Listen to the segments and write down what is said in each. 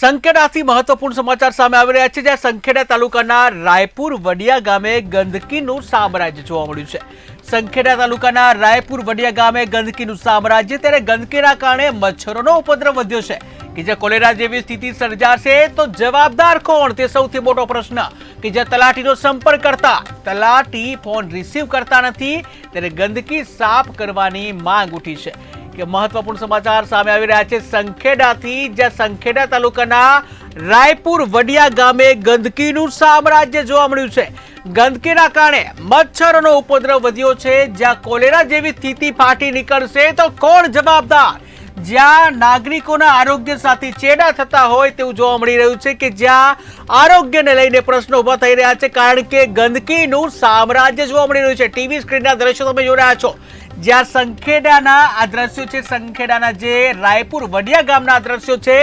સંખેડાથી મહત્વપૂર્ણ સમાચાર સામે આવી રહ્યા છે, જ્યાં સંખેડા તાલુકાના રાયપુર વડિયા ગામે ગંદકીનું સામ્રાજ્ય જોવા મળ્યું છે. સંખેડા તાલુકાના રાયપુર વડિયા ગામે ગંદકીનું સામ્રાજ્ય, ત્યારે ગંદકીના કારણે મચ્છરોનો ઉપદ્રવ વધ્યો છે. કે જે કોલેરા જેવી સ્થિતિ સર્જાશે, તો જવાબદાર કોણ? તે સૌથી મોટો પ્રશ્ન. કે જે તલાટીનો સંપર્ક કરતા, તલાટી ફોન રિસીવ કરતા નથી, ત્યારે ગંદકી સાફ કરવાની માંગ ઉઠી છે. કે મહત્વપૂર્ણ સમાચાર સામે આવી રહ્યા છે. સંખેડાથી જ્યાં સંખેડા તાલુકાના રાયપુર વડિયા ગામે ગંદકીનું સામ્રાજ્ય જોવા મળ્યું છે. ગંદકીના કારણે મચ્છરોનો ઉપદ્રવ વધ્યો છે. જ્યાં કોલેરા જેવી સ્થિતિ ફાટી નીકળશે તો કોણ જવાબદાર? જ્યાં નાગરિકોના આરોગ્ય સાથે ચેડા થતા હોય તેવું જોવા મળી રહ્યું છે કે જ્યાં આરોગ્યને લઈને પ્રશ્નો ઊભા થઈ રહ્યા છે, કારણ કે ગંદકીનું સામ્રાજ્ય જોવા મળી રહ્યું છે. ટીવી સ્ક્રીનના દ્રશ્યો તમે જોઈ રહ્યા છો. જ્યાં સંખેડાના આ દ્રશ્યો છે, સંખેડાના જે રાયપુર વડિયા ગામના દ્રશ્યો છે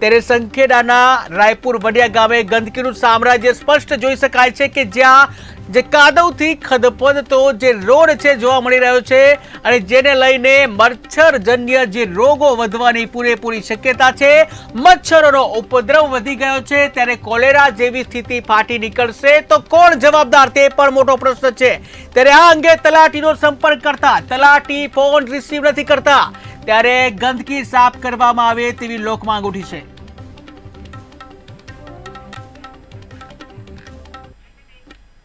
ત્યારે સંખેડાના રાયપુર વડિયા ગામે ગંદકીનું સામ્રાજ્ય સ્પષ્ટ જોઈ શકાય છે કે જ્યાં જે કાદવથી ખદપદતો જે રોડ છે જોવા મળી રહ્યો છે અને જેને લઈને મચ્છરજન્ય જે રોગો વધવાની પૂરેપૂરી શક્યતા છે, મચ્છરોનો ઉપદ્રવ વધી ગયો છે, ત્યારે કોલેરા જેવી સ્થિતિ ફાટી નીકળશે તો કોણ જવાબદાર તે પણ મોટો પ્રશ્ન છે. ત્યારે આ અંગે તલાટીનો સંપર્ક કરતા, તલાટી ફોન રિસીવ નથી કરતા. ત્યારે ગંદકી સાફ કરવામાં આવે તેવી લોકમાંગ ઉઠી છે.